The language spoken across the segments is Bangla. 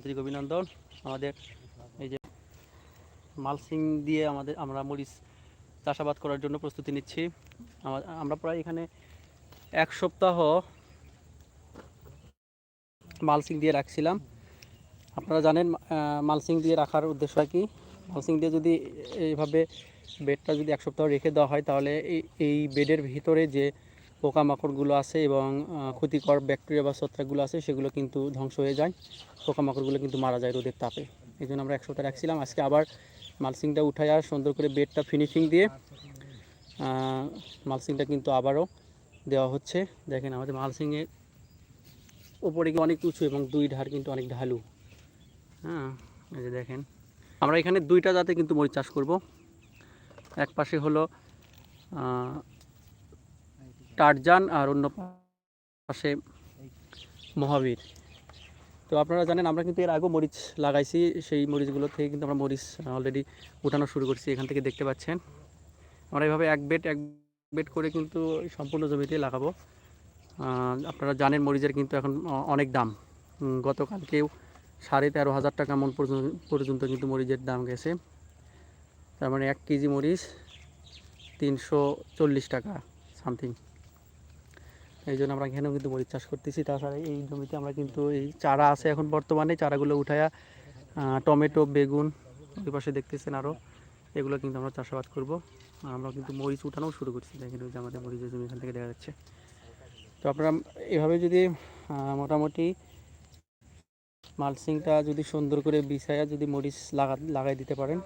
আন্তরিক অভিনন্দন। আমাদের এই যে মালসিং দিয়ে আমাদের আমরা মরিচ চাষাবাদ করার জন্য প্রস্তুতি নিচ্ছি। আমরা প্রায় এখানে এক সপ্তাহ মালসিং দিয়ে রাখছিলাম। আপনারা জানেন মালসিং দিয়ে রাখার উদ্দেশ্য কি? মালসিং দিয়ে যদি এইভাবে বেডটা যদি এক সপ্তাহ রেখে দেওয়া হয়, তাহলে এই বেডের ভিতরে যে পোকামাকড়গুলো আছে এবং ক্ষতিকর ব্যাকটেরিয়া বা ছত্রাকগুলো আছে, সেগুলো কিন্তু ধ্বংস হয়ে যায়। পোকামাকড়গুলো কিন্তু মারা যায় রোদের তাপে। এই জন্য আমরা এক সপ্তাহ রাখছিলাম। আজকে আবার মালসিংটা আর সুন্দর করে বেডটা ফিনিশিং দিয়ে মালসিংটা কিন্তু আবারও দেওয়া হচ্ছে। দেখেন আমাদের মালসিংয়ের ওপরে অনেক উঁচু এবং দুই ধার কিন্তু অনেক ঢালু। হ্যাঁ এই যে দেখেন। আমরা এখানে দুইটা জাতে কিন্তু মরিচ চাষ করব। এক পাশে হলো টারজান আর অন্য পাশে মহাবীর। তো আপনারা জানেন, আমরা কিন্তু এর আগেও মরিচ লাগাইছি। সেই মরিচগুলো থেকে কিন্তু আমরা মরিচ অলরেডি উঠানো শুরু করছি, এখান থেকে দেখতে পাচ্ছেন। আমরা এভাবে এক বেড এক বেড করে কিন্তু সম্পূর্ণ জমিতে লাগাবো। আপনারা জানেন, মরিচের কিন্তু এখন অনেক দাম। গতকালকেও সাড়ে তেরো হাজার টাকা মন পর্যন্ত কিন্তু মরিচের দাম গেছে। তার মানে এক কেজি মরিচ তিনশো চল্লিশ টাকা, সামথিং। এই জন্য আমরা এখানেও কিন্তু মরিচ চাষ করতেছি। তাছাড়া এই জমিতে আমরা কিন্তু এই চারা আছে এখন বর্তমানে। চারাগুলো উঠায়া টমেটো, বেগুন, ওই পাশে দেখতেছেন আরও এগুলো কিন্তু আমরা চাষাবাদ করব। আর আমরা কিন্তু মরিচ উঠানোও শুরু করছি। দেখেন ওই যে আমাদের মরিচের জমি এখান থেকে দেখা যাচ্ছে। তো আপনারা এভাবে যদি মোটামুটি মালসিংটা যদি সুন্দর করে বিছায়া যদি মরিচ লাগা, লাগাই দিতে পারেন,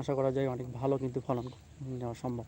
আশা করা যায় অনেক ভালো কিন্তু ফলন নেওয়া সম্ভব।